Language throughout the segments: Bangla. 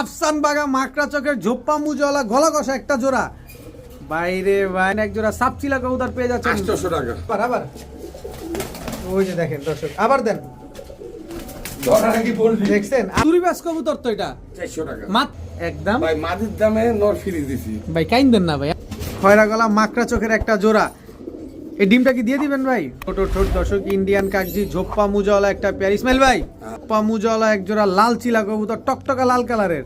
আফসান বাগা মাকড়া চোখের ঝোপ্পা গলা কষা একটা জোড়া। বাইরে এক জোড়া সাপচিলা কবুতর পেয়ে টাকা। আবার ওই যে দেখেন দর্শক আবার দেন। দেখছেন? তুরিবাস কবুতর তো এটা। চারশো টাকা। মাত একদম। ভাই মাটির দামে নর ফিরি দিছি। ভাই কাইন না ভাই। খয়রা গলা মাকড়া চোখের একটা জোড়া। এই ডিমটা কি দিয়ে দিবেন ভাই? ছোট ছোট দর্শক ইন্ডিয়ান কাকজি ঝোপ্পা মুজাওয়ালা একটা পেয়ার। ইসমাইল ভাই ঝোপ্পা মুজাওয়ালা এক জোড়া লাল চিলা কবুতর টকটকা লাল কালারের।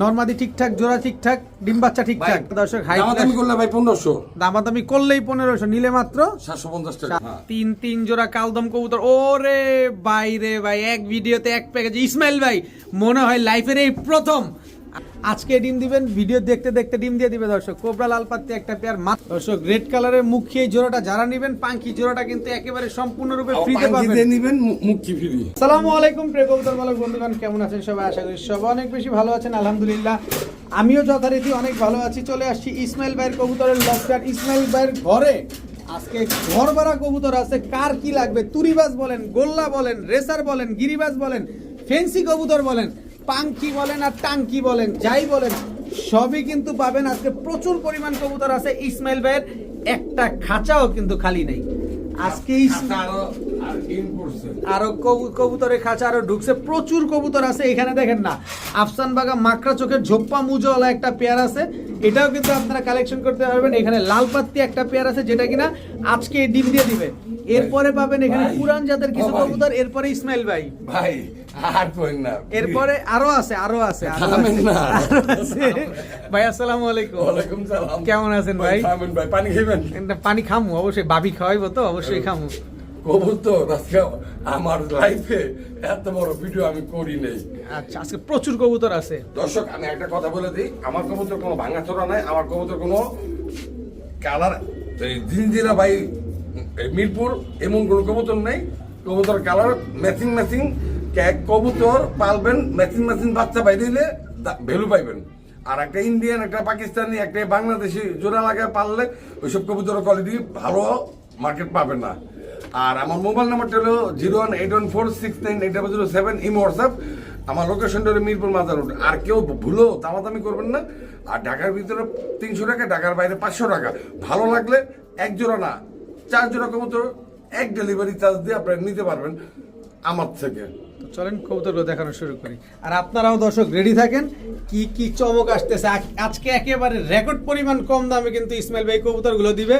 নর্মাদি ঠিকঠাক জোড়া ঠিকঠাক ডিম বাচ্চা ঠিকঠাক। দর্শক হাই দামাদামি করলে ভাই পনেরোশো। দামাদামি করলেই পনেরোশো নিলে মাত্র সাতশো পঞ্চাশ টাকা হ্যাঁ। তিন তিন জোড়া কালদম কবুতর। ওরে বাইরে ভাই এক ভিডিওতে এক প্যাকেজ ইসমাইল ভাই মনে হয় লাইফের এই প্রথম আজকে ডিম দিবেন ভিডিও দেখতে দেখতে ডিম দিয়ে দিবে দর্শক। কোবরা লাল পাত্তি একটা পেয়ার মাত্র দর্শক রেড কালারের মুখী এই জোড়াটা যারা নিবেন পাঙ্কি জোড়াটা কিন্তু একেবারে সম্পূর্ণরূপে ফ্রিতে পাবেন। নিবেন মু- ফ্রি। সালামু আলাইকুম প্রিয় কবুতর বন্ধুগণ কেমন আছেন সবাই? আশা করি সবাই অনেক বেশি ভালো আছেন আলহামদুলিল্লাহ। আমিও যথারীতি অনেক ভালো আছি চলে আসছি ইসমাইল ভাইয়ের কবুতরের লফটার ইসমাইল ভাইয়ের ঘরে আজকে ঘর ভাড়া কবুতর আছে কার কি লাগবে? তুরিবাজ বলেন গোল্লা বলেন রেসার বলেন গিরিবাজ বলেন ফেন্সি কবুতর বলেন। পাঙ্কি বলেন আর টাঙ্কি বলেন যাই বলেন সবই কিন্তু পাবেন। আজকে প্রচুর পরিমাণ কবুতর আছে। ইসমাইল ভাইয়ের একটা খাঁচাও কিন্তু খালি নেই। আজকে আরও কবুতরের খাঁচা আরও ঢুকছে। প্রচুর কবুতর আছে এখানে দেখেন না। আফসান বাগা মাকড়া চোখের ঝোপ্পা মুজওয়ালা একটা পেয়ার আছে। এটাও কিন্তু আপনারা কালেকশন করতে পারবেন। এখানে লাল পাত্তি একটা পেয়ার আছে যেটা কিনা আজকে ডিম দিয়ে দিবে। এরপরে পাবেন এখানে ভাই। পুরান জাতের কিছু কবুতর এরপরে ইসমাইল ভাই। ভাই আর কইন না। এরপরে আরও আছে আরও আছে আরও আছে। ভাই আসসালামু আলাইকুম। ওয়ালাইকুম সালাম। কেমন আছেন ভাই? থামেন ভাই পানি খাবেন পানি খামু অবশ্যই। বাবি খাওয়াইবো তো অবশ্যই খামু। কবুতর আজকে আমার লাইফে এত বড় ভিডিও আমি করি নেই। আচ্ছা আজকে প্রচুর কবুতর আছে। দর্শক আমি একটা কথা বলে দিই। আমার কবুতর কোনো ভাঙাচোরা নাই আমার কবুতর কোনো কালার জিনজিরা ভাই এই মিরপুর এমন কোনো কবুতর নেই। কবুতর কালার ম্যাচিং ম্যাচিং এক কবুতর পালবেন ম্যাচিং ম্যাচিং বাচ্চা বাইরে দিলে ভ্যালু পাইবেন। আর একটা ইন্ডিয়ান একটা পাকিস্তানি একটা বাংলাদেশি জোড়া লাগায় পারলে ওইসব কবুতর কোয়ালিটি ভালো মার্কেট পাবেন না। আর আমার মোবাইল নাম্বারটা হলো zero one eight one four six nine eight double zero seven ইম হোয়াটসঅ্যাপ। আমার লোকেশনটা হলো মিরপুর মাজার রোড। আর কেউ ভুলো দামাদামি করবেন না। আর ঢাকার ভিতরে তিনশো টাকা, ঢাকার বাইরে পাঁচশো টাকা। ভালো লাগলে এক জোড়া না চার জোড়া কবুতর। এক ডেলিভারি চার্জ দিয়ে আপনারা নিতে পারবেন আমার থেকে। তো চলেন কবুতরগুলো দেখানো শুরু করি। আর আপনারাও দর্শক রেডি থাকেন? কি কি চমক আসতেছে? আজকে একেবারে রেকর্ড পরিমাণ কম দামে কিন্তু ইসমাইল ভাই কবুতরগুলো দিবে।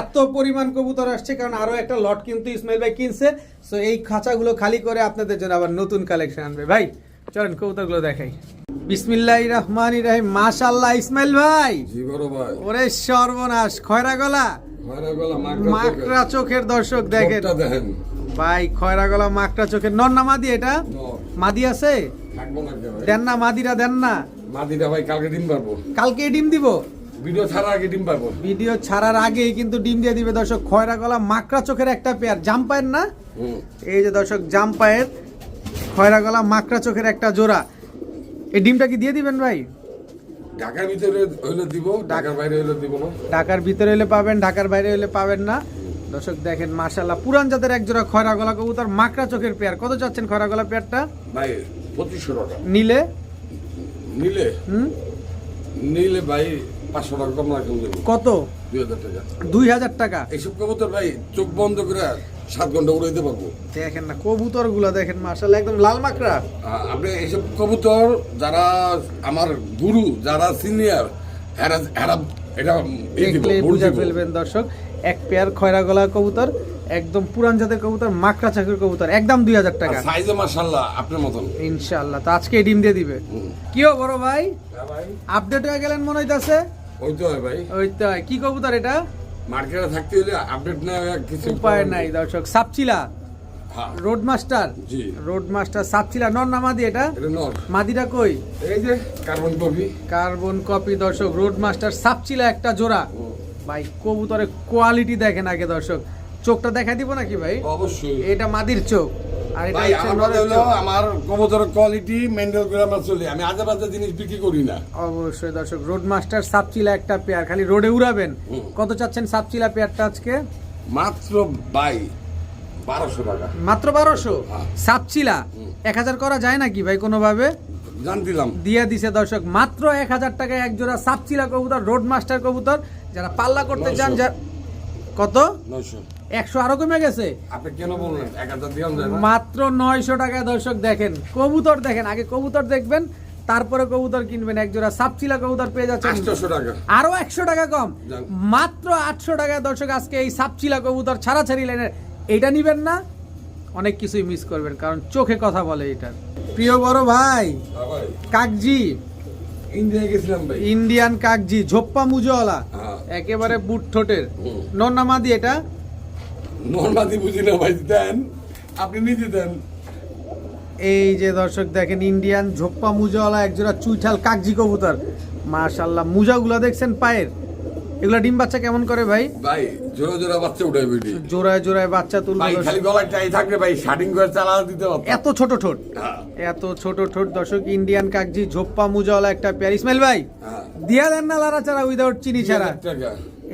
এত পরিমাণ কবুতর আসছে কারণ আরও একটা লট কিন্তু ইসমাইল ভাই কিনছে। সো এই খাঁচাগুলো খালি করে আপনাদের জন্য আবার নতুন কালেকশন আনবে। ভাই চলেন কবুতরগুলো দেখাই। বিসমিল্লাহ রহমান রাহিম। মাশাল্লাহ ইসমাইল ভাই। ওরে সর্বনাশ খয়রা গলা মাকড়া চোখের দর্শক দেখেন। ভাই খয়রা গলা মাকড়া চোখের নর না মাদি এটা? মাদি আছে? দেন না মাদিরা দেন না। মাদিটা ভাই কালকে ডিম পারব। কালকে ডিম দিব? ভিডিও ছাড়া আগে ডিম পারব। ভিডিও ছাড়ার আগেই কিন্তু ডিম দিয়ে দিবে দর্শক খয়রা গলা মাকড়া চোখের একটা পেয়ার। জাম্পায়ের না? এই যে দর্শক জাম্পায়ের খয়রা গলা মাকড়া চোখের একটা জোড়া। এই ডিমটা কি দিয়ে দিবেন ভাই? ঢাকার ভিতরে হইলে দিব ঢাকার বাইরে হইলে দিব না। ঢাকার ভিতরে হলে পাবেন ঢাকার বাইরে হলে পাবেন না। দর্শক দেখেন মাশাল্লাহ পুরান জাতের এক জোড়া খয়রা গলা কবুতর মাকড়া চোখের পেয়ার। কত চাচ্ছেন খয়রা গলা পেয়ারটা? ভাই পঁচিশশো টাকা। নিলে? নিলে? হুম? নিলে ভাই পাঁচশো টাকা কম রাখুন কত? দুই হাজার টাকা। দুই হাজার টাকা। এইসব কবুতর ভাই চোখ বন্ধ করে সাত ঘণ্টা উড়াইতে পারব। দেখেন না কবুতরগুলো দেখেন মাশাল্লাহ একদম লাল মাকড়া। আপনি এইসব কবুতর যারা আমার গুরু যারা সিনিয়র এরা এরা এটা বুঝা। ফেলবেন দর্শক এক পেয়ার খয়রা গলা কবুতর একদম পুরান জাতের কবুতর মাকড়া চাকরির কবুতর একদম দুই হাজার টাকা। সাইজে মাশাল্লাহ আপনার মতন। ইনশাল্লাহ তো আজকে ডিম দিয়ে দিবে। কি ও বড় ভাই? ভাই। আপডেট হয়ে গেলেন মনে হইতাছে? ওই তো হয় ভাই। ওই তো কি কবুতর এটা? মার্কেটে থাকতে হলে আপডেট না কিছু উপায় নাই দর্শক। সাপচিলা হ্যাঁ। রোড মাস্টার জি। রোড মাস্টার সাপচিলা নর না মাদি এটা? মাদিটা কই? এই যে কার্বন কপি কার্বন কপি দর্শক রোড মাস্টার সাপচিলা একটা জোড়া। ভাই কবুতরের কোয়ালিটি দেখেন আগে দর্শক। চোখটা দেখা দিব নাকি ভাই? অবশ্যই। এটা মাদির চোখ। ভাই আমার হলো আমার কোয়ালিটি চলি। আমি জিনিস বিক্রি করি না। অবশ্যই দর্শক রোড মাস্টার সাপচিলা একটা পেয়ার খালি রোডে উড়াবেন। কত চাচ্ছেন সাপচিলা পেয়ারটা আজকে? মাত্র বাই বারোশো টাকা। মাত্র বারোশো? হ্যাঁ। সাপচিলা এক হাজার করা যায় নাকি ভাই কোনোভাবে? জান দিলাম। দিয়ে দিছে দর্শক মাত্র এক হাজার টাকায় এক জোড়া সাপচিলা কবুতর রোড মাস্টার কবুতর। যারা পাল্লা করতে চান যা কত? নয়শো। একশো আরও কমে গেছে। আপনি কেন বললেন? মাত্র নয়শো টাকায় দর্শক দেখেন কবুতর দেখেন আগে কবুতর দেখবেন তারপরে কবুতর কিনবেন এক জোড়া সাপচিলা কবুতর পেয়ে যাচ্ছে আরও একশো টাকা কম। মাত্র আটশো টাকা দর্শক আজকে এই সাপচিলা কবুতর ছাড়া ছাড়ি লাইনের এটা নিবেন না অনেক কিছুই মিস করবেন কারণ চোখে কথা বলে এটার প্রিয় বড় ভাই হ্যাঁ কাকজি। ইন্ডিয়ান কাকজি ঝোপ্পা মুজওয়ালা। হ্যাঁ। একেবারে বুট ঠোঁটের। নন্নামাদি এটা। নর্মাদি বুঝি না ভাই দেন। আপনি নিজে দেন। এই যে দর্শক দেখেন ইন্ডিয়ান ঝোপ্পা মুজাওয়ালা একজোড়া চুইঠাল কাকজি কবুতর। মাশাল্লাহ মুজাগুলা দেখছেন পায়ের? এগুলা ডিম বাচ্চা কেমন করে ভাই? ভাই জোড়া জোড়া বাচ্চা উঠাই বেটি। জোড়ায় জোড়ায় বাচ্চা তুলবে ভাই খালি গলায় টাই থাকলে ভাই শার্টিং করে চালা দিতে পারতাম। এত ছোট ঠোঁট। হ্যাঁ, এত ছোট ঠোঁট দর্শক ইন্ডিয়ান কাকজি ঝোপ্পা মুজাওয়ালা একটা পেয়ার। ইসমাইল ভাই হ্যাঁ। দিয়া দেন না লারা চারা উইদাউট চিনি ছাড়া।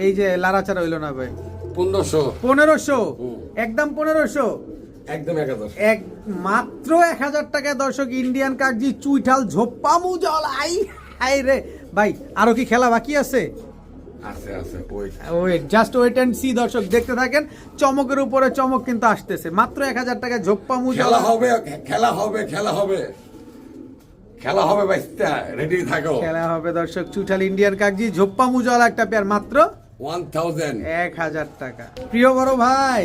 এই যে লারা চারা হইল না ভাই। পনেরোশো। পনেরোশো? একদম পনেরোশো? একদম এক হাজার এক মাত্র এক হাজার টাকায় দর্শক ইন্ডিয়ান কাকজি চুইঠাল ঝোপ্পা মুজল। আই আই রে। ভাই আরও কি খেলা বাকি আছে? Wait just wait and see দর্শক দেখতে থাকেন। চমকের উপরে চমক কিন্তু আসতেছে। মাত্র এক হাজার টাকায় ঝোপ্পা মুজল। খেলা হবে খেলা হবে খেলা হবে। খেলা হবে ভাই রেডি থাকো। খেলা হবে দর্শক চুইঠাল ইন্ডিয়ান কাকজি ঝোপ্পা মুজল একটা পেয়ার মাত্র এক হাজার টাকা। প্রিয় বড় ভাই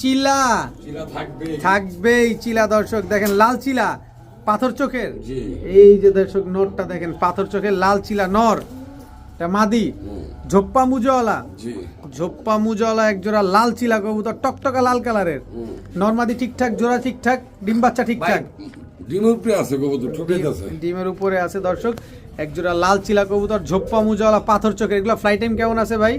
চিলা। চিলা থাকবেই। চিলা দর্শক। দেখেন লাল চিলা পাথর চোখের। এই যে দর্শক নরটা দেখেন পাথর চোখের লাল চিলা নর। এটা মাদি। ঝোপ্পা মুজওয়ালা। ঝোপ্পা মুজওয়ালা এক জোড়া লাল চিলা কবুতর টকটকা লাল কালারের। নরমাদি ঠিকঠাক জোড়া ঠিকঠাক ডিম বাচ্চা ঠিকঠাক। ডিমের উপরে আছে কবুতর আছে। ডিমের উপরে আছে দর্শক। এক জোড়া লাল চিলা কবুতর ঝোপ্পা মুজওয়ালা পাথর চোখের এগুলো ফ্লাই টাইম কেমন আছে ভাই?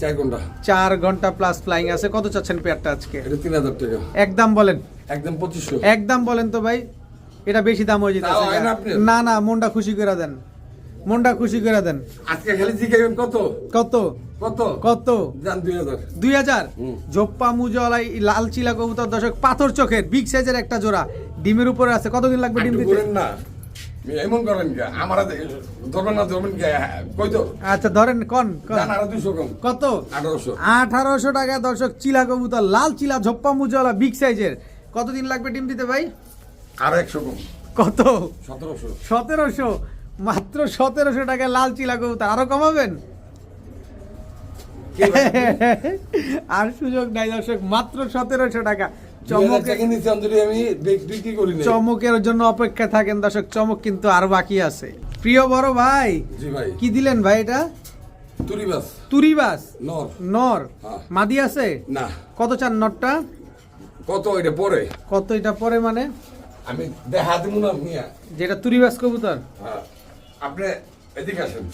চার ঘণ্টা। চার ঘণ্টা প্লাস ফ্লাইং আছে। কত চাচ্ছেন পেয়ারটা আজকে? এটা তিন হাজার টাকা। একদম বলেন। একদম পঁচিশশো। একদম বলেন তো ভাই। এটা বেশি দাম হয়ে হয় না না মনটা খুশি করে দেন। মনটা খুশি করে দেন। আজকে খালি জিগাইবেন কত? কত? কত? কত? যান দুই হাজার। দুই হাজার? হুম। মুজওয়ালা এই লাল চিলা কবুতর দর্শক পাথর চোখের বিগ সাইজের একটা জোড়া। ডিমের উপরে আছে। কতদিন লাগবে ডিম দিতে? না। এমন করেন কে? আমার ধরবেন না ধরবেন কে? কই তো? আচ্ছা ধরেন কন কত? আঠারোশো। আঠারোশো টাকা দর্শক চিলা কবুতর লাল চিলা ঝোপ্পা মুজওয়ালা বিগ সাইজের। কতদিন লাগবে ডিম দিতে ভাই? আরও একশো কম। কত? সতেরোশো। সতেরোশো? মাত্র সতেরোশো টাকা লাল চিলা কবুতর। আরও কমাবেন? আর সুযোগ নাই দর্শক মাত্র সতেরোশো টাকা। চমকের জন্য অপেক্ষা থাকেন দর্শক চমক কিন্তু আরও বাকি আছে। প্রিয় বড় ভাই কি দিলেন ভাই এটা? তুরিবাস তুরিবাস নর। নর? হ্যাঁ। মাদি আছে? না। কত চান নটটা কত এটা পরে? কত এটা পরে মানে? আমি দেখা দিব না মিয়া। যেটা তুরিবাস কবুতর। হ্যাঁ। আপনি এদিকে আসেন।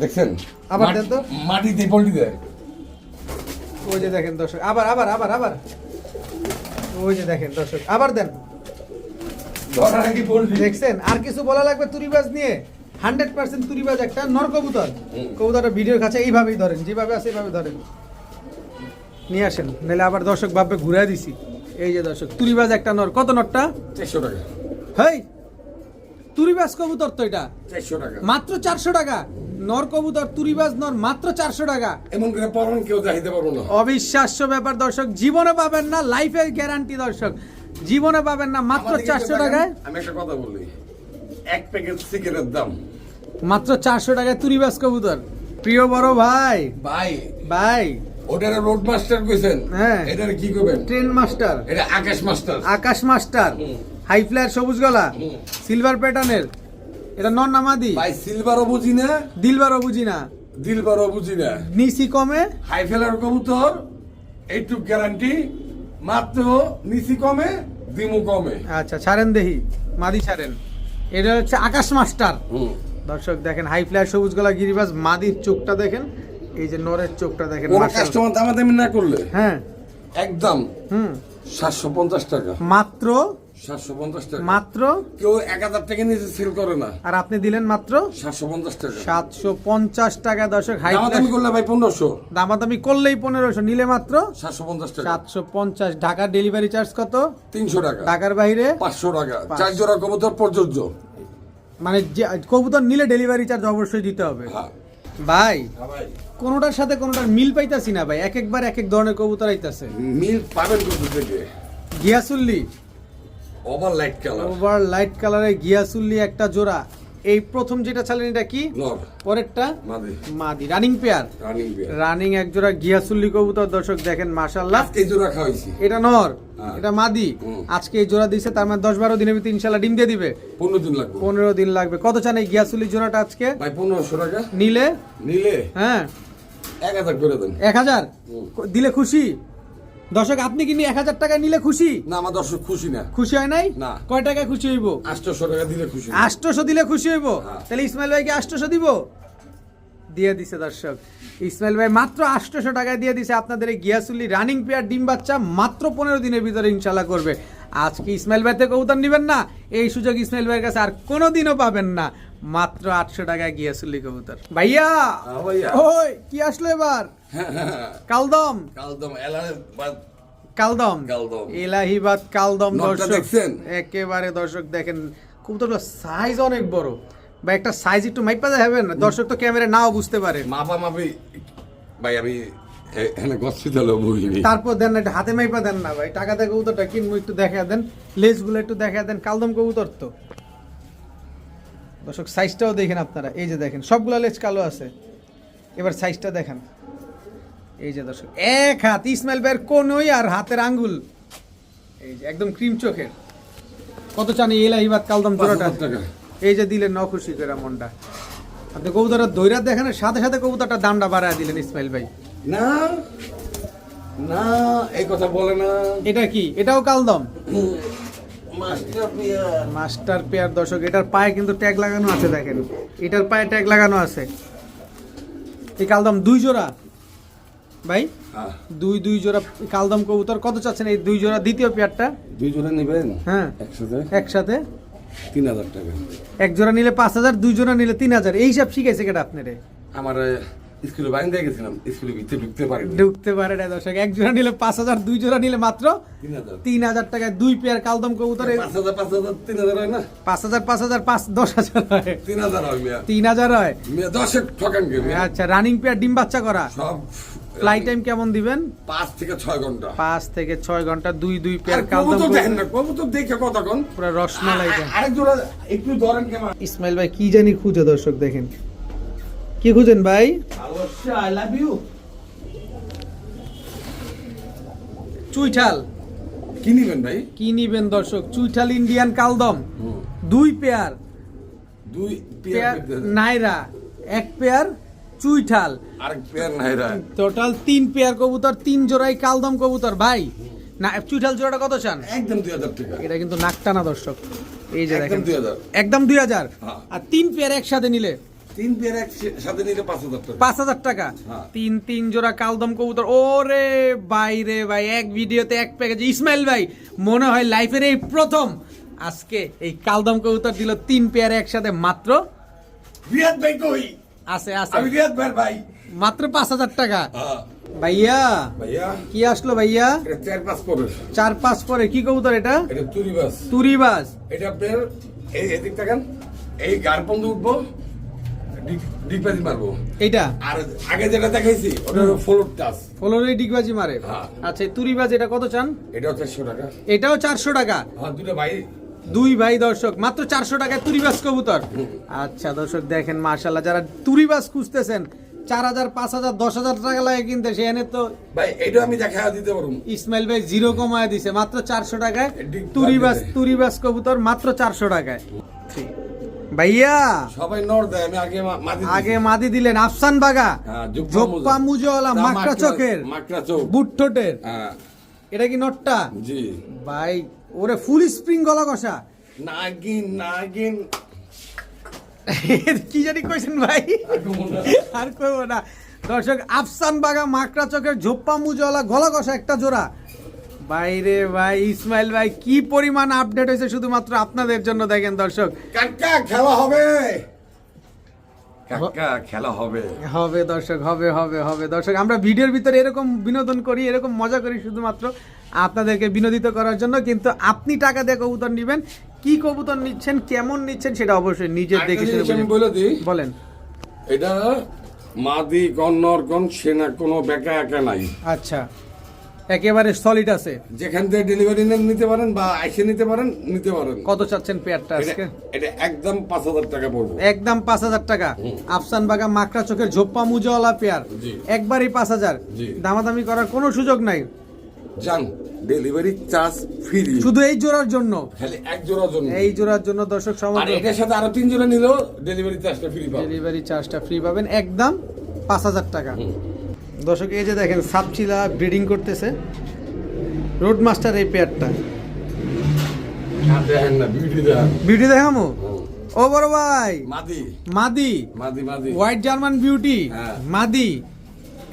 দেখছেন? আবার দেন তো। মাটিতে পল্টি দেয়। ওই যে দেখেন দর্শক আবার আবার আবার আবার। ওই যে দেখেন দর্শক আবার দেন। দেখছেন? আর কিছু বলা লাগবে তুরিবাজ নিয়ে? হান্ড্রেড পার্সেন্ট তুরিবাজ একটা নর কবুতর। কবুতরটা ভিডিওর কাছে এইভাবেই ধরেন যেভাবে আছে এইভাবে ধরেন। নিয়ে আসেন নাহলে আবার দর্শক ভাববে ঘুরে দিছি। এই যে দর্শক তুরিবাজ একটা নর কত নরটা? চারশো টাকা। হেই! তুরিবাজ কবুতর তো এটা? চারশো টাকা। মাত্র চারশো টাকা? নর কবুতর তুরিবাজ নর মাত্র চারশো টাকা। এমন করে কেউ চাইতে পারব না। অবিশ্বাস্য ব্যাপার দর্শক জীবনে পাবেন না লাইফের গ্যারান্টি দর্শক। জীবনে পাবেন না মাত্র চারশো টাকায়। আমি একটা কথা বলি। এক প্যাকেট সিগারেটের দাম। মাত্র চারশো টাকায় তুরিবাস কবুতর। প্রিয় বড় ভাই। ভাই। ভাই। ওটার রোড মাস্টার কইছেন। হ্যাঁ। এটার কি করবেন ট্রেন মাস্টার এটা Akash master Akash master. High flyer সবুজ গলা। সিলভার প্যাটার্নের। এটা নন নামাদি ভাই সিলভারও বুঝি না। দিলবারও বুঝি না। দিলবারও বুঝি না। নিসি কমে? হাই ফেলার কবুতর এইটুক গ্যারান্টি মাত্র নিচি কমে দিমু কমে। আচ্ছা ছাড়েন দেহি মাদি ছাড়েন। এটা হচ্ছে আকাশ মাস্টার। দর্শক দেখেন হাই ফ্লায়ার সবুজ গলা গিরিবাজ মাদির চোখটা দেখেন। এই যে নরের চোখটা দেখেন মাশাআল্লাহ। কাস্টমার দামাদামি না করলে? হ্যাঁ। একদম। হুম। সাতশো পঞ্চাশ টাকা। মাত্র সাতশো পঞ্চাশ টাকা। মাত্র? কেউ এক হাজার টাকা নিচে সেল করে না। আর আপনি দিলেন মাত্র? সাতশো পঞ্চাশ টাকা। সাতশো পঞ্চাশ টাকা দর্শক হাই দামাদামি করলে ভাই পনেরোশো। দামাদামি করলেই পনেরোশো নিলে মাত্র? সাতশো পঞ্চাশ টাকা। সাতশো পঞ্চাশ। ঢাকার ডেলিভারি চার্জ কত? তিনশো টাকা। ঢাকার বাইরে? পাঁচশো টাকা। চার জোড়া কবুতর প্রযোজ্য। মানে যে কবুতর নিলে ডেলিভারি চার্জ অবশ্যই দিতে হবে। হ্যাঁ। ভাই হ্যাঁ কোনোটার সাথে কোনোটার মিল পাইতাছি না ভাই। এক একবার এক এক ধরনের কবুতর আইতাছে। মিল পাবেন থেকে? গিয়াসুল্লি। Over light colour over light গিয়াসুল্লি একটা জোড়া। এই প্রথম যেটা চালেন এটা কি? পরেরটা? মাদি। রানিং পেয়ার রানিং এক জোড়া গিয়াসুল্লি কবুতর দর্শক দেখেন মাশাল্লাহ আজকে জোড়া খাওয়াইছি এটা নর হ্যাঁ। এটা মাদি। আজকে এই জোড়া দিছে তার মানে দশ বারো দিনের ভিতরে ইনশাল্লাহ ডিম দিয়ে দিবে। পনেরো দিন লাগবে। পনেরো দিন লাগবে। কত চান এই গিয়াসুল্লি জোড়াটা আজকে? ভাই পনেরোশো টাকা। নিলে? নিলে? হ্যাঁ। এক হাজার করে দেন। এক হাজার? হুম। দিলে খুশি? দর্শক আপনি কি এক হাজার টাকা নিলে খুশি? না আমার দর্শক খুশি না। খুশি হয় নাই? না। কয় টাকা খুশি হইব? আটশোশো টাকা দিলে খুশি। আষ্টশো দিলে খুশি হইব? হ্যাঁ। তাহলে ইসমাইল ভাইকে আষ্টশো দিব? দিয়ে দিছে দর্শক। ইসমাইল ভাই মাত্র আষ্টশো টাকায় দিয়ে দিছে আপনাদের এই গিয়াসুলি রানিং পেয়ার ডিম বাচ্চা মাত্র পনেরো দিনের ভিতরে ইনশাল্লাহ করবে। আজকে ইসমাইল ভাই থেকে কবুতর নিবেন না এই সুযোগ ইসমাইল ভাইয়ের কাছে আর কোনো দিনও পাবেন না। মাত্র আটশো টাকায় গিয়াসুল্লি কবুতর। ভাইয়া! হ্যাঁ ওই কি আসলো এবার। কালদম। কালদম কালদম। এলাহিবাদ কালদম দর্শক। একেবারে দর্শক দেখেন কবুতরগুলো সাইজ অনেক বড়। বা একটা সাইজ একটু মাইপা যাবেন দর্শক তো ক্যামেরা নাও বুঝতে পারে। মাপা মাপি ভাই আমি তারপর দেন না হাতে মাইপা দেন না ভাই। টাকা দিয়ে কবুতরটা কিনবো একটু দেখা দেন। লেজগুলো একটু দেখা দেন। কালদম কবুতর তো। দর্শক সাইজটাও দেখেন আপনারা। এই যে দেখেন সবগুলো লেজ কালো আছে। এবার সাইজটা দেখেন। এই যে দর্শক এক হাত ইসমাইল ভাইয়ের কোনই আর হাতের আঙ্গুল। এই যে একদম ক্রিম চোখের। কত চান এলাহিবাদ কালদম জোড়াটা? এই যে দিলেন ন খুশি করে মনটা। আপনি কবুতরটা দৈরাত দেখানোর সাথে সাথে কবুতরটা দামটা বাড়ায় দিলেন ইসমাইল ভাই। না না এই কথা বলে না। এটা কি? এটাও কালদম? মাস্টার পিয়ার মাস্টার পেয়ার দর্শক এটার পায়ে কিন্তু ট্যাগ লাগানো আছে দেখেন। এটার পায়ে ট্যাগ লাগানো আছে। এই কালদম দুই জোড়া। ভাই হ্যাঁ। দুই দুই জোড়া কালদম কবুতর। কত চাচ্ছেন এই দুই জোড়া দ্বিতীয় পেয়ারটা? দুই জোড়া নেবেন? হ্যাঁ। একসাথে? একসাথে? তিন হাজার টাকা। এক জোড়া নিলে পাঁচ হাজার দুই জোড়া নিলে তিন হাজার। এই হিসাব শিখাইছে কেটা আপনারে? আমার স্কুলে দিয়ে গেছিলাম স্কুলে ভিতরে ঢুকতে পারিনি। ঢুকতে পারে না দর্শক এক জোড়া নিলে পাঁচ হাজার দুই জোড়া নিলে মাত্র তিন হাজার। টাকায় দুই পেয়ার কালদম কবুতর পাঁচ হাজার পাঁচ হাজার তিন হাজার হয় না? পাঁচ হাজার পাঁচ হাজার পাঁচ দশ হাজার হয়। তিন হাজার হয় মেয়া। তিন হাজার হয়? মেয়া দশেক ঠকান আচ্ছা রানিং পেয়ার ডিম বাচ্চা করা? সব ফ্লাইট টাইম কেমন দিবেন? পাঁচ থেকে ছয় ঘণ্টা। পাঁচ থেকে ছয় ঘণ্টা দুই দুই পেয়ার কালদম কবুতর দেখেন। না কবুতর দেখে কতক্ষণ পুরো রসমালাই আরেক জোড়া একটু ধরেন কেমন। ইসমাইল ভাই কি জানি খুঁজে দর্শক দেখেন। কি খুঁজেন ভাই? আই লাভ ইউ চুইঠাল। কি নিবেন ভাই? কি নিবেন দর্শক? চুইঠাল ইন্ডিয়ান কালদম। দুই পেয়ার। দুই পেয়ার নাইরা। এক পেয়ার চুইঠাল। আরেক পেয়ার নাই রা টোটাল তিন পেয়ার কবুতর তিন জোড়াই কালদম কবুতর। ভাই না চুইঠাল জোড়াটা কত চান? একদম দুই হাজার টাকা। এটা কিন্তু নাকটানা দর্শক। এই যে একদম দেখেন। দুই হাজার। একদম দুই হাজার। হ্যাঁ। আর তিন পেয়ার একসাথে নিলে তিন পেয়ার নিলে পাঁচ হাজার টাকা। পাঁচ হাজার টাকা? হ্যাঁ। তিন তিন জোড়া কালদম কবুতর। ওরে ভাই রে ভাই এক ভিডিওতে এক প্যাকেজ ইসমাইল ভাই মনে হয় লাইফের এই প্রথম। আজকে এই কালদম কবুতর দিল তিন পেয়ার একসাথে মাত্র। রিয়াদ ভাই কই? আছে আছে। আমি রিয়াদ ভাই ভাই। মাত্র পাঁচ হাজার টাকা। হ্যাঁ। ভাইয়া ভাইয়া। কি আসলো ভাইয়া? চার পাঁচ পরে। চার পাঁচ পরে। কি কবুতর এটা? এটা তুরি বাস এটা আপনার এই এদিক থাকেন এই গার উঠবো। ডিগবাজি মারবো। এইটা? আর আগে যেটা দেখাইছি ওটা হলো ফ্লোর টাচ। ফলোরে ডিগবাজি মারে। হ্যাঁ। আচ্ছা তুরিবাজ এটা কত চান? এটাও চারশো টাকা। এটাও চারশো টাকা? হ্যাঁ দুটো ভাই। দুই ভাই দর্শক মাত্র চারশো টাকায় তুরিবাস কবুতর। আচ্ছা দর্শক দেখেন মার্শাল্লাহ যারা তুরিবাস খুঁজতেছেন চার হাজার পাঁচ হাজার দশ হাজার টাকা লাগে কিনতে সেখানে তো ভাই এটা আমি দেখা দিতে পারব। ইসমাইল ভাই জিরো কমায় দিছে মাত্র চারশো টাকায় তুরিবাস। তুরিবাস কবুতর মাত্র চারশো টাকায়। ভাইয়া। সবাই নর দেয় আমি আগে মা- মাটি দিছি। আগে মাদি দিলেন আফসান বাগা। হ্যাঁ, জোপ্পা মুজো। মুজোওয়ালা মাকড়া চোখের। মাকড়া চোখ। বুটঠোটের হ্যাঁ। এটা কি নটটা? জি। ভাই ওরে ফুল স্প্রিং গলা কষা। নাগিন নাগিন। কি জানি কইছেন ভাই? আর কইব না। দর্শক আফসান বাগা মাকড়া চোখের ঝোপ্পা মুজওয়ালা গলা কষা একটা জোড়া। বাইরে ভাই ইসমাইল ভাই কি পরিমাণ আপডেট হয়েছে শুধুমাত্র আপনাদের জন্য দেখেন দর্শক। কাকা খেলা হবে। কাকা খেলা হবে। হবে দর্শক হবে হবে হবে। দর্শক আমরা ভিডিওর ভিতরে এরকম বিনোদন করি এরকম মজা করি শুধুমাত্র আপনাদেরকে বিনোদিত করার জন্য। কিন্তু আপনি টাকা দিয়ে কবুতর নিবেন কি কবুতর নিচ্ছেন কেমন নিচ্ছেন সেটা অবশ্যই নিজের দেখে শুনে বলে। দিই। বলেন। এটা মাদি কন্নর কন সেনা কোনো বেকা একা নাই। আচ্ছা। একেবারে সলিড আছে। যেখান থেকে ডেলিভারি নিতে পারেন বা আইসে নিতে পারেন নিতে পারেন। কত চাচ্ছেন পেয়ারটা আজকে? এটা একদম পাঁচ হাজার টাকা পড়ব। একদম পাঁচ হাজার টাকা। আফসান বাগা মাকড়া চোখের ঝোপ্পা মুজওয়ালা পেয়ার। একবারই পাঁচ হাজার। দামাদামি করার কোনো সুযোগ নাই। যান ডেলিভারি চার্জ ফ্রি শুধু এই জোড়ার জন্য। খালি এক জোড়ার জন্য। এই জোড়ার জন্য দর্শক আর সমগ্র এটার সাথে আরও তিন জোড়া নিলেও ডেলিভারি চার্জটা ফ্রি পাবে ডেলিভারি চার্জটা ফ্রি পাবেন। একদম পাঁচ হাজার টাকা। দর্শক এই যে দেখেন সাপচিলা ব্রিডিং করতেছে। রোড মাস্টার এই পেয়ারটা বিউটি দেখামো? ও বড় ভাই। মাদি। মাদি। White German beauty. মাদি।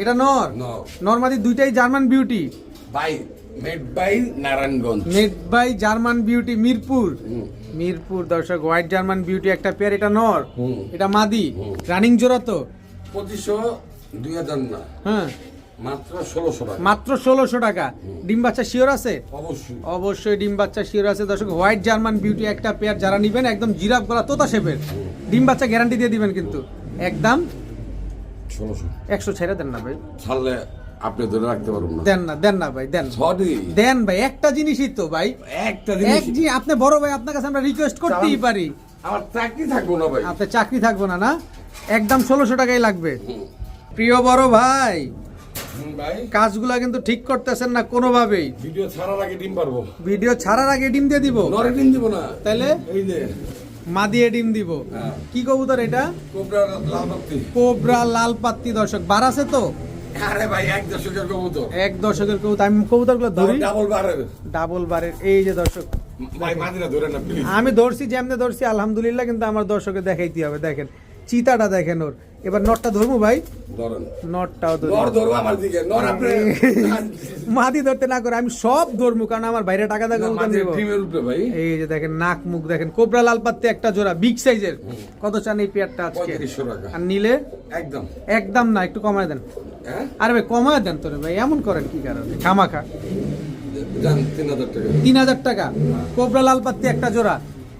এটা নর। নর। নর মাদি দুইটাই German beauty by made by Narayanganj. Made by German beauty Mirpur. Mirpur দর্শক হোয়াইট জার্মান বিউটি একটা পেয়ার এটা নর। এটা মাদি। রানিং জোড়া তো। পঁচিশশো দুই হাজার না। হ্যাঁ। মাত্র ষোলোশো টাকা। মাত্র ষোলোশো টাকা। ডিম বাচ্চা শিওর আছে? অবশ্যই। অবশ্যই ডিম বাচ্চা শিওর আছে। দর্শক হোয়াইট জার্মান বিউটি একটা পেয়ার যারা নিবেন একদম জিরাফ গলা তোতা শেপের ডিম বাচ্চা গ্যারান্টি দিয়ে দিবেন কিন্তু। একদম ষোলোশো। একশো ছেড়ে দেন না ভাই। ছাড়লে আপনি ধরে রাখতে পারবেন না। দেন না দেন না ভাই দেন। সরি। দেন ভাই একটা জিনিসই তো ভাই। একটা জিনিস জি আপনি বড় ভাই আপনার কাছে আমরা রিকোয়েস্ট করতেই পারি। আমার চাকরি থাকব না ভাই। আপনার চাকরি থাকব না না? একদম ষোলোশো টাকাই লাগবে। প্রিয় বড় ভাই কাজগুলা কিন্তু ঠিক করতেছেন না কোনোভাবেই। ভিডিও ছাড়ার আগে ডিম পারব। ভিডিও ছাড়ার আগে ডিম দিয়ে দিব? নরে ডিম দিব না। তাইলে? এই যে। মা দিয়ে ডিম দিব। হ্যাঁ। কি কবুতর এটা? কোবরা লাল বাতি কোবরা লাল পাত্তি দর্শক। বার আছে তো? আরে ভাই এক দশকের কবুতর। এক দর্শকের কবুতর। আমি কবুতরগুলো ধরি। ডাবল বারের। ডাবল বারের। এই যে দর্শক ভাই মাদিরা ধরে না প্লিজ আমি ধরছি যেমনে ধরছি আলহামদুলিল্লাহ কিন্তু আমার দর্শকে দেখাইতে হবে। দেখেন চিতাটা দেখেন ওর। এবার নটটা ধরবো ভাই? নটটাও মাদি ধরতে না করে আমি সব ধরবো কারণ আমার বাইরে টাকা দেখা এই যে দেখেন নাক মুখ দেখেন কোবরা লাল পাত্তি একটা জোড়া বিগ সাইজের। কত চান এই পেয়ারটা আজকে? আর নিলে? একদম। একদম না একটু কমায় দেন। হ্যাঁ? আরে ভাই কমায় দেন তোরে ভাই এমন করেন কি কারণে? খামাখা। তিন হাজার টাকা। তিন হাজার টাকা। কোবরা লাল পাত্তি একটা জোড়া।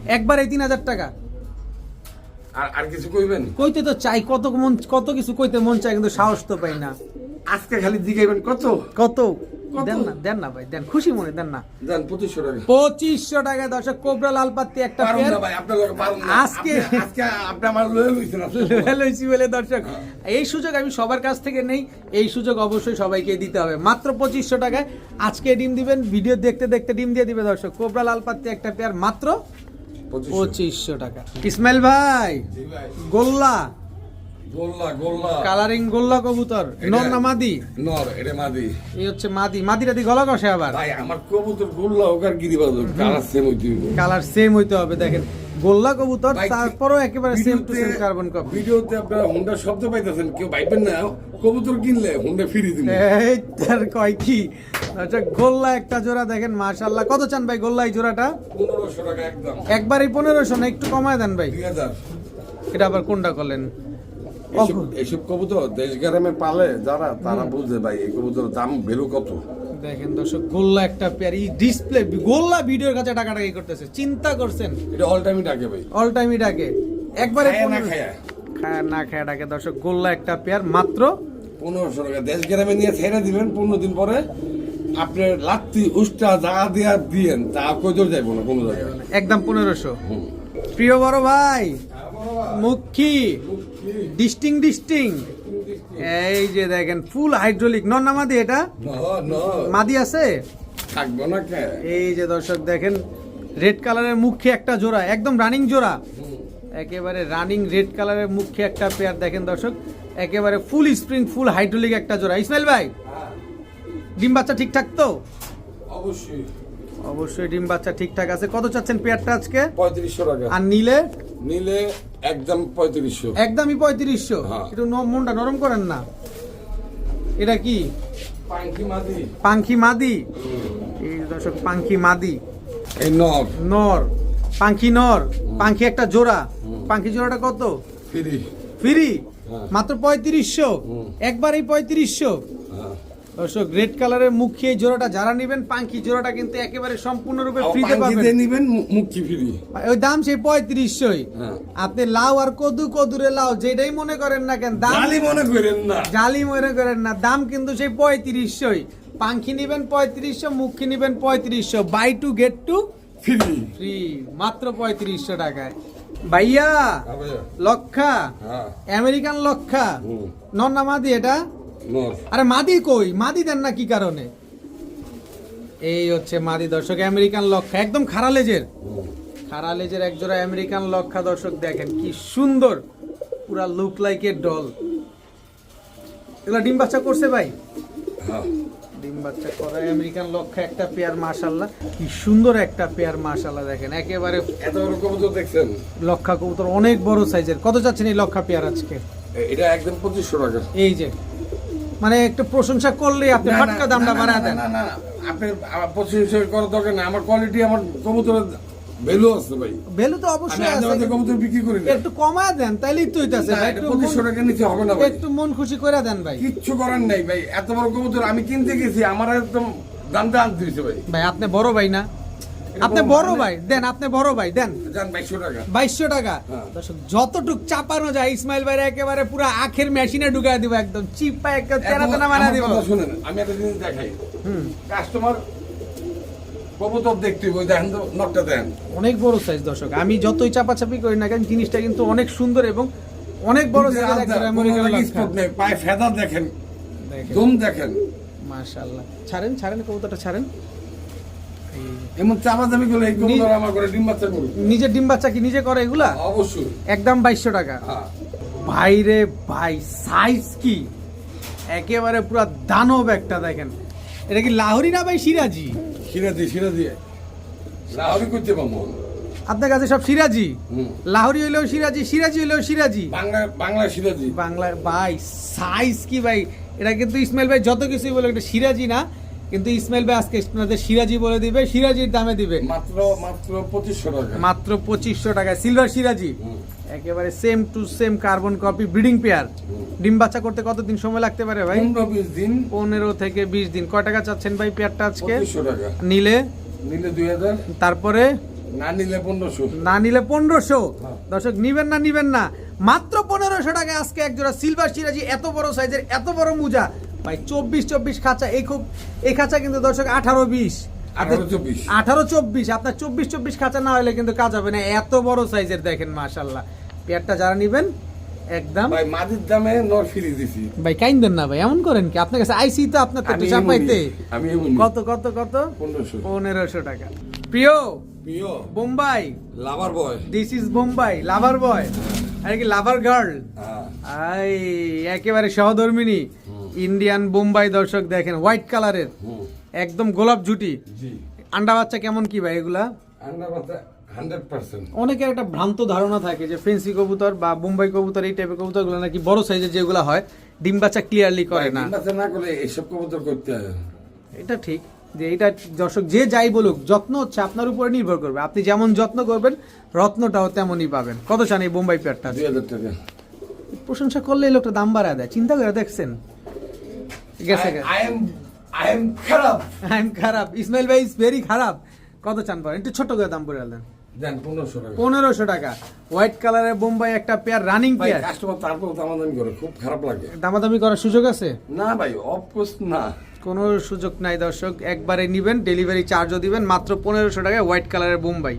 একবার এই তিন হাজার টাকা। আর আর কিছু কইবেন? কইতে তো চাই কত মন কত কিছু কইতে মন চাই কিন্তু সাহস তো পাই না। আজকে খালি দিগাইবেন কত? কত? দেন না দেন না ভাই দেন খুশি মনে দেন না। যান পঁচিশশো টাকা। পঁচিশশো টাকা দর্শক কোবরা লাল পাত্তি একটা আজকে- আজকে আপনি আমার লয়ে লইছেন লইছি বলে দর্শক এই সুযোগ আমি সবার কাছ থেকে নেই এই সুযোগ অবশ্যই সবাইকে দিতে হবে। মাত্র পঁচিশশো টাকায় আজকে ডিম দিবেন ভিডিও দেখতে দেখতে ডিম দিয়ে দিবে দর্শক কোবরা লাল পাত্তি একটা পেয়ার মাত্র পঁচিশশো। টাকা। ইসমাইল ভাই গোল্লা। গোল্লা গোল্লা। কালারিং গোল্লা কবুতর। নর না মাদি? নর এটা মাদি। এই হচ্ছে মাদি। মাদি রাদি গলা কষে আবার। ভাই আমার কবুতর গোল্লা হোক আর গিরিবাজ কালার সেম হইতে হইব। কালার সেম হইতে হবে দেখেন। গোল্লা কবুতর তারপরও একেবারে same to same carbon copy ভিডিওতে আপনারা হুন্ডা শব্দ পাইতেছেন কেউ ভাইবেন না। কবুতর কিনলে হুন্ডা ফ্রি দিন এই তার কয় কি? আচ্ছা গোল্লা একটা জোড়া দেখেন মাশাআল্লাহ। কত চান ভাই গোল্লা এই জোড়াটা? 1500 টাকা একদম। একবারই পনেরোশো না একটু কমায় দেন ভাই। দুই হাজার। এটা আবার কোনটা করলেন এইসব কবুতর দেশ গ্রামে পালে যারা তারা বুঝে ভাই এই কবুতর দাম ভ্যালু কত? দেখেন দর্শক গোল্লা একটা পেয়ার ডিসপ্লে গোল্লা ভিডিওর কাছে করতেছে। চিন্তা করছেন? এটা অল টাইমই ডাকে ভাই। অল টাইমই ডাকে। একবারে না 15 খায়া। না খায়া ডাকে দর্শক গোল্লা একটা পেয়ার মাত্র পনেরোশো টাকা। দেশ গ্রামে নিয়ে ছেড়ে দিবেন পনেরো দিন পরে আপনার লাত্তি উষ্টা যা দিয়া দিয়েন তা কইদর যাইব না কোনো জায়গায়। একদম পনেরোশো। প্রিয় বড় ভাই। মুখী। ডিস্টিং ডিস্টিং এই যে দেখেন ফুল হাইড্রোলিক নন না মাদি এটা? মাদি আছে? থাকব না এই যে দর্শক দেখেন রেড কালারের মুখে একটা জোড়া একদম রানিং জোড়া। একেবারে রানিং রেড কালারের মুখে একটা পেয়ার দেখেন দর্শক একেবারে ফুল স্প্রিং ফুল হাইড্রোলিক একটা জোড়া। ইসমাইল ভাই ডিম বাচ্চা ঠিকঠাক তো? অবশ্যই। অবশ্যই ডিম বাচ্চা ঠিকঠাক আছে। কত চাচ্ছেন পেয়ারটা আজকে? পঁয়ত্রিশশো টাকা। আর নিলে? নিলে একদম পঁয়ত্রিশশো। একদমই পঁয়ত্রিশশো। হ্যাঁ। একটু মনটা নরম করেন না। এটা কি? পাঙ্কি মাদি। এই দর্শক পাঙ্খি মাদি। এই নব নর। পাঙ্খি নর। পাঙ্খি একটা জোড়া। পাঙ্খি জোড়াটা কত? ফিরি। ফ্রি? হ্যাঁ। মাত্র পঁয়ত্রিশশো? হুম। একবারেই পঁয়ত্রিশশো? হ্যাঁ। দর্শক রেড কালারের মুখী এই জোড়াটা যারা নেবেন পাঙ্খি জোড়াটা কিন্তু একেবারে সম্পূর্ণরূপে ফ্রিতে পাবেন। নিবেন মু- মুক্তি ফিরি ওই দাম সেই পঁয়ত্রিশশোই। হ্যাঁ। আপনি লাউ আর কদু কদুরে লাউ যেটাই মনে করেন না কেন দাম জালি মনে করেন না। জালি মনে করেন না দাম কিন্তু সেই পঁয়ত্রিশশোই। পাঙ্খি নিবেন পঁয়ত্রিশশো মুখী নিবেন পঁয়ত্রিশশো। Buy two get two free free মাত্র পঁয়ত্রিশশো টাকায়। ভাইয়া হ্যাঁ লক্ষা হ্যাঁ। আমেরিকান লক্ষা। হুম। নন মাদি এটা আরে মাদি কই? মাদি দেন না কি কারণে? এই হচ্ছে মাদি দর্শক আমেরিকান লক্ষা একদম খারা লেজের। খারা লেজের একজোড়া আমেরিকান লক্ষা দর্শক দেখেন কি সুন্দর। পুরা লুক লাইক এ ডল এগুলো ডিম বাচ্চা করছে ভাই? হ্যাঁ। ডিম বাচ্চা করা আমেরিকান লক্ষা একটা পেয়ার মাশাল্লাহ কি সুন্দর একটা পেয়ার মাশাল্লাহ দেখেন। একেবারে এত বড় কবুতর দেখছেন? লক্ষা কবুতর অনেক বড় সাইজের কত চাচ্ছেন এই লক্ষা পেয়ার আজকে? এটা একদম পঁচিশশো টাকা। এই যে মানে একটু প্রশংসা করলে আপনি না, ফাটকা দামটা বাড়া দেন। না না আপনি পঁচিশশো করার দরকার নেই। আমার কোয়ালিটি আমার কবুতরের ভ্যালু আছে ভাই। ভ্যালু তো আমি অবশ্যই আছে। কবুতর বিক্রি করি না। একটু কমায় দেন তাইলেই তো হইতাছে না, ভাই। একটু পঁচিশশো মন- টাকা নিচে হবে না ভাই। একটু মন খুশি করে দেন ভাই। কিচ্ছু করার নাই ভাই। এত বড় কবুতর আমি কিনতে গেছি আমার একদম দামটা আনতে দিয়েছে ভাই। ভাই আপনি বড় ভাই না। আপনি বড় মানে- ভাই দেন আপনি বড় ভাই দেন। বাইশশো টাকা। হ্যাঁ। দর্শক যতটুক চাপানো যায় ইসমাইল ভাই একেবারে পুরো আখের মেশিনে ঢুকায় দিব একদম চিপা একটা তেনা তেনা বানা দিব। শুনেন আমি একটা জিনিস দেখাই। হুম। কাস্টমার কবুতর দেখতে ওই দেখেন তো নটটা দেন অনেক বড় সাইজ দর্শক আমি যতই চাপাচাপি করি না কেন জিনিসটা কিন্তু অনেক সুন্দর এবং অনেক বড় পায়ে ফেদার দেখেন দম দেখেন। মাশাআল্লাহ। ছাড়েন ছাড়েন কবুতরটা ছাড়েন। এমন চাপা করলে আমার করে ডিম বাচ্চা ডিম কি নিজে করে এগুলা? অবশ্যই। একদম বাইশশো টাকা। হ্যাঁ। ভাইরে ভাই সাইজ কি? একেবারে পুরো দানব একটা দেখেন। এটা কি লাহোরি না ভাই সিরাজি? সিরাজি সিরাজি। লাহরি করতে পাবো আপনার কাছে সব সিরাজি। লাহোরি হইলেও সিরাজি সিরাজি হইলেও সিরাজি। বাংলা বাংলা সিরাজি। বাংলা ভাই সাইজ কি ভাই? এটা কিন্তু ইসমাইল ভাই যত কিছুই বলে এটা সিরাজি না। কিন্তু ইসমাইল ভাই আজকে আপনাদের সিরাজি বলে দিবে সিরাজির দামে দিবে। মাত্র মাত্র পঁচিশশো টাকা। মাত্র পঁচিশশো টাকায়। সিলভার সিরাজি একেবারে same to same carbon copy breeding pair ডিম বাচ্চা করতে কতদিন সময় লাগতে পারে ভাই? পনেরো বিশ দিন। পনেরো থেকে বিশ দিন। কয় টাকা চাচ্ছেন ভাই পেয়ারটা আজকে? নিলে? নিলে দুই হাজার। তারপরে? না নিলে পনেরোশো। না নিলে পনেরোশো। হ্যাঁ। দর্শক নিবেন না নিবেন না। মাত্র পনেরোশো টাকা আজকে এক জোড়া সিলভার সিরাজি এত বড় সাইজের এত বড় মুজা। ভাই চব্বিশ চব্বিশ খাঁচা এই খুব এই খাঁচা কিন্তু দর্শক আঠারো বিশ। আঠারো চব্বিশ। আপনার চব্বিশ চব্বিশ খাঁচা না হলে কিন্তু কাজ হবে না। এত বড় সাইজের দেখেন মাশাল্লাহ পেয়ারটা যারা নিবেন একদম। ভাই মাটির দামে নর ফিরি দিছি। ভাই কাইন না ভাই এমন করেন কি? আপনার কাছে আইসি তো আপনার তো আমি কত কত কত? টাকা। প্রিয় প্রিয়। Bombay. Lover boy. This is Bombay lover boy আরে কি লাভার গার্ল হ্যাঁ। আই একেবারে সহধর্মিনী। ইন্ডিয়ান বোম্বাই দর্শক দেখেন হোয়াইট কালারের একদম গোলাপ জি। আন্ডা বাচ্চা কেমন কি ভাই এগুলা? আন্ডা অনেকের একটা ভ্রান্ত ধারণা থাকে যে ফেন্সি কবুতর বা বোম্বাই কবুতর এই টাইপের কবুতরগুলো নাকি বড় সাইজের যেগুলো হয় ডিম বাচ্চা ক্লিয়ারলি করে না। না করলে এইসব কবুতর করতে হয়। এটা ঠিক যে এটা দর্শক যে যাই বলুক যত্ন হচ্ছে আপনার উপরে নির্ভর করবে। আপনি যেমন যত্ন করবেন রত্নটাও তেমনই পাবেন। কত চান এই বোম্বাই পেয়ারটা প্রশংসা করলে এই লোকটা দাম বাড়ায় দেয়। চিন্তা করে দেখছেন। গেছে আই এম আই এম খারাপ। আই এম খারাপ। ইসমাইল ভাই ইজ ভেরি খারাপ। কত চান পড়েন একটু ছোট করে দাম পড়ে দেন। দেন পনেরোশো টাকা। পনেরোশো টাকা। হোয়াইট কালারের বোম্বাই একটা পেয়ার রানিং পেয়ার কাস্টমার তারপর দামাদামি করে খুব খারাপ লাগে। দামাদামি করার সুযোগ আছে? না ভাই অফকোর্স না। কোনো সুযোগ নাই দর্শক। একবারে নিবেন ডেলিভারি চার্জও দিবেন মাত্র পনেরোশো টাকায় হোয়াইট কালারের বোম্বাই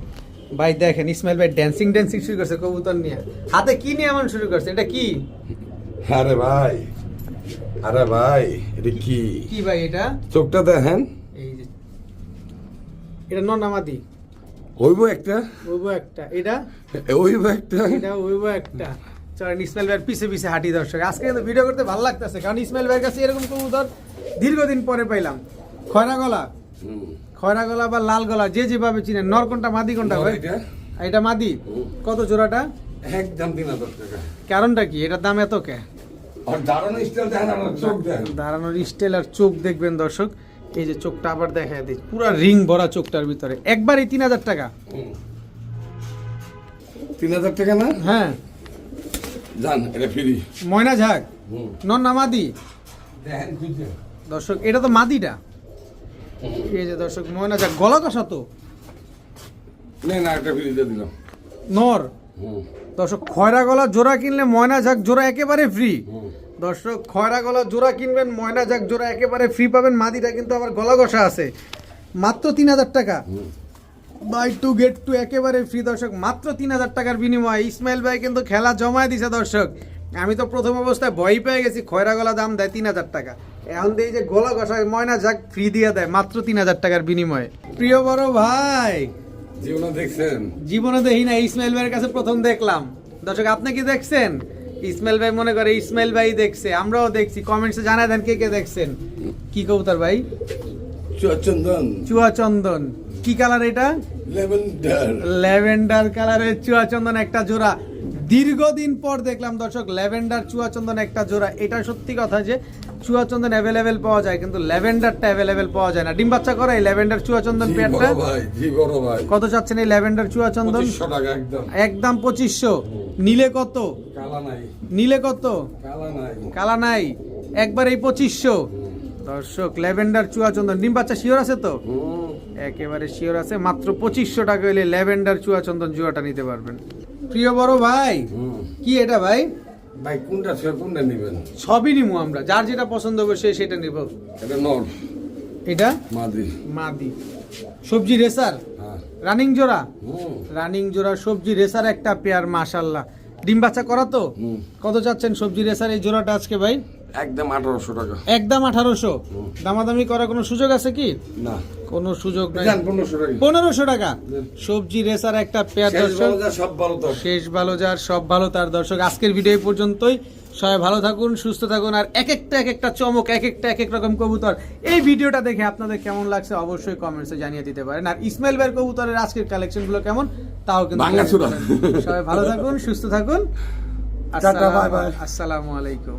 ভাই দেখেন ইসমাইল ভাই ড্যান্সিং ড্যান্সিং শুরু করছে কবুতর নিয়ে। হাতে কি নিয়ে এমন শুরু করছে? এটা কি? আরে ভাই আরে ভাই এটা কি? কি ভাই এটা? চোখটা দেখেন। এই যে। এটা ননামাদি হইব একটা। ওইবো একটা। এটা? হইব একটা। এটা ওইবো একটা। চলেন ইসমাইল ভাইয়ের পিছে পিছে হাঁটি দর্শক। আজকে কিন্তু ভিডিও করতে ভালো লাগতেছে কারণ ইসমাইল ভাইয়ের কাছে এরকম কবুতর দীর্ঘদিন পরে পাইলাম। খয়রা গলা। খয়রা গলা বা লাল গলা যে যেভাবে চিনেন নর কোনটা মাদি কোনটা ভাই। এটা। মাদি। কত জোড়াটা? একদম তিন হাজার টাকা। কারণটা কি? এটার দাম এত কে? দাঁড়ানোর স্টাইল আর চোখ দেখবেন দর্শক। এই যে চোখটা আবার দেখা দিই পুরো রিং ভরা চোখটার ভিতরে। একবারই তিন হাজার টাকা। তিন হাজার টাকা না? হ্যাঁ। এটা ফ্রি ময়না ঝাক। নন না মাদি। দর্শক এটা তো মাদিটা। এই যে দর্শক ময়না ঝাক গলা কষা তো। না না একটা ফ্রি দিয়ে দিলাম। নর। হুম। দর্শক খয়রা গলা জোড়া কিনলে ময়না ঝাক জোড়া একেবারে ফ্রি দর্শক খয়রা গলা জোড়া কিনবেন ময়না ঝাক জোড়া একেবারে ফ্রি পাবেন। মাদিটা কিন্তু আবার গলা কষা আছে। মাত্র তিন হাজার টাকা। বাই টু গেট টু একেবারে ফ্রি দর্শক মাত্র তিন হাজার টাকার বিনিময়ে ইসমাইল ভাই কিন্তু খেলা জমায় দিছে দর্শক। আমি তো প্রথম অবস্থায় ভয় পেয়ে গেছি খয়রা গলা দাম দেয় তিন হাজার টাকা। এখন দিয়ে যে গলা কষা ময়না যাক ফ্রি দিয়ে দেয় মাত্র তিন হাজার টাকার বিনিময়ে। প্রিয় বড় ভাই জীবনে দেখছেন? জীবনে দেখি না ইসমাইল ভাইয়ের কাছে প্রথম দেখলাম। দর্শক আপনি কি দেখছেন? ইসমাইল ভাই মনে করে ইসমাইল ভাই দেখছে আমরাও দেখছি। কমেন্টসে জানাই দেন কে কে দেখছেন। কি কবুতর ভাই? চন্দন চুয়া চন্দন কি কালার এটা? লেভেন্ডার ল্যাভেন্ডার কালারের চুয়াচন্দন একটা জোড়া। দীর্ঘদিন পর দেখলাম দর্শক ল্যাভেন্ডার চুয়াচন্দন একটা জোড়া। এটা সত্যি কথা যে চুয়াচন্দন অ্যাভেলেবেল পাওয়া যায় কিন্তু ল্যাভেন্ডারটা অ্যাভেলেবেল পাওয়া যায় না। ডিম বাচ্চা করে এই ল্যাভেন্ডার চুয়াচন্দন পেয়ারটা? কত চাচ্ছেন এই ল্যাভেন্ডার চুয়াচন্দন একদম। পঁচিশশো। নিলে কত? কালা নাই। নিলে কত? কালা নাই। একবার এই পঁচিশশো। দর্শক ল্যাভেন্ডার চুয়াচন্দন ডিম বাচ্চা শিওর আছে তো? একেবারে শিওর আছে। মাত্র পঁচিশশো টাকা হলে ল্যাভেন্ডার চুয়াচন্দন জুয়াটা নিতে পারবেন। প্রিয় বড় ভাই কি এটা ভাই? ভাই কোনটা সে কোনটা নেবেন? সবই নিবো আমরা। যার যেটা পছন্দ হবে সে সেটা নেব। এটা নর। এটা? মাদি। মাদি। সবজি রেসার? হ্যাঁ। রানিং জোড়া? রানিং জোড়া সবজি রেসার একটা পেয়ার মাশাল্লাহ। ডিম বাচ্চা করা তো? কত চাচ্ছেন সবজি রেসার এই জোড়াটা আজকে ভাই? একদম আঠারোশো টাকা। একদম আঠারোশো? দামাদামি করার কোনো সুযোগ আছে কি? না। কোনো সুযোগ নাই। পনেরোশো টাকা। সবজি রেসার একটা পেয়ার দর্শক। সব ভালো শেষ ভালো যার সব ভালো তার দর্শক। আজকের ভিডিও পর্যন্তই। সবাই ভালো থাকুন সুস্থ থাকুন। আর এক একটা এক একটা চমক এক একটা এক এক রকম কবুতর। এই ভিডিওটা দেখে আপনাদের কেমন লাগছে অবশ্যই কমেন্টসে জানিয়ে দিতে পারেন। আর ইসমাইল ভাইয়ের কবুতরের আজকের কালেকশনগুলো কেমন তাও কিন্তু সবাই ভালো থাকুন সুস্থ থাকুন. আসসালামু আলাইকুম।